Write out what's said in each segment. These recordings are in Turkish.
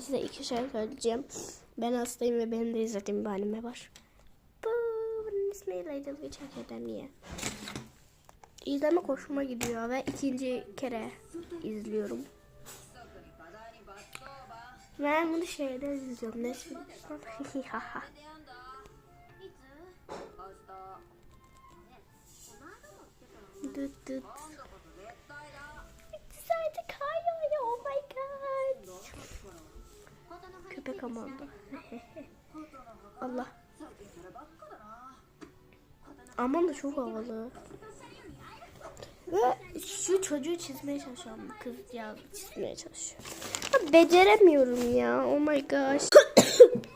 Size iki şey söyleyeceğim. Ben hastayım ve benim de izlediğim bir anime var. Bu bunun ismi Little Witch Academia. İzleme hoşuma gidiyor ve ikinci kere izliyorum. Ben bunu şeyde izliyorum. Netflix'ten. Haha. düt Köpek amanda. Allah. Aman da çok havalı. Ve şu çocuğu çizmeye çalışıyorum. Kız ya çizmeye çalışıyorum. Beceremiyorum ya. Oh my gosh.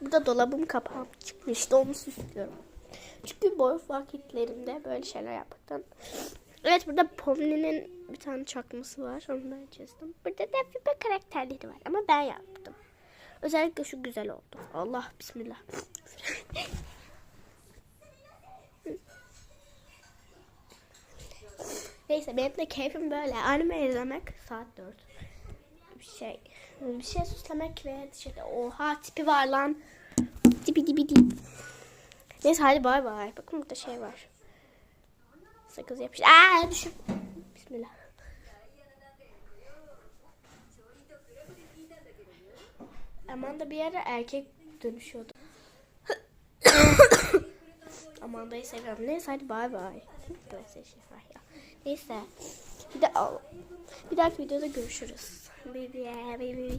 Burada dolabım kapağı çıkmıştı. Onu süslüyorum. Çünkü boş vakitlerimde böyle şeyler yapmaktan. Evet burada Pomni'nin bir tane çakması var. Onu ben çizdim. Burada da karakterleri var. Ama ben yaptım. Özellikle şu güzel oldu. Allah bismillah. Neyse benim de keyfim böyle. Anime izlemek saat 4. Bir şey. Bir şey süslemek ve dışarıda oha tipi var lan. Dibi dibi dibi. Neyse hadi bay bay. Bakın burada şey var. Sakız yapış. Aa düşün. Bismillah. Amanda bir ara erkek dönüşüyordu. Amanda'yı seviyorum. Neyse hadi bay bay. Böyle şey. Neyse. Bir de al. Bir dahaki videoda görüşürüz. Baby, baby.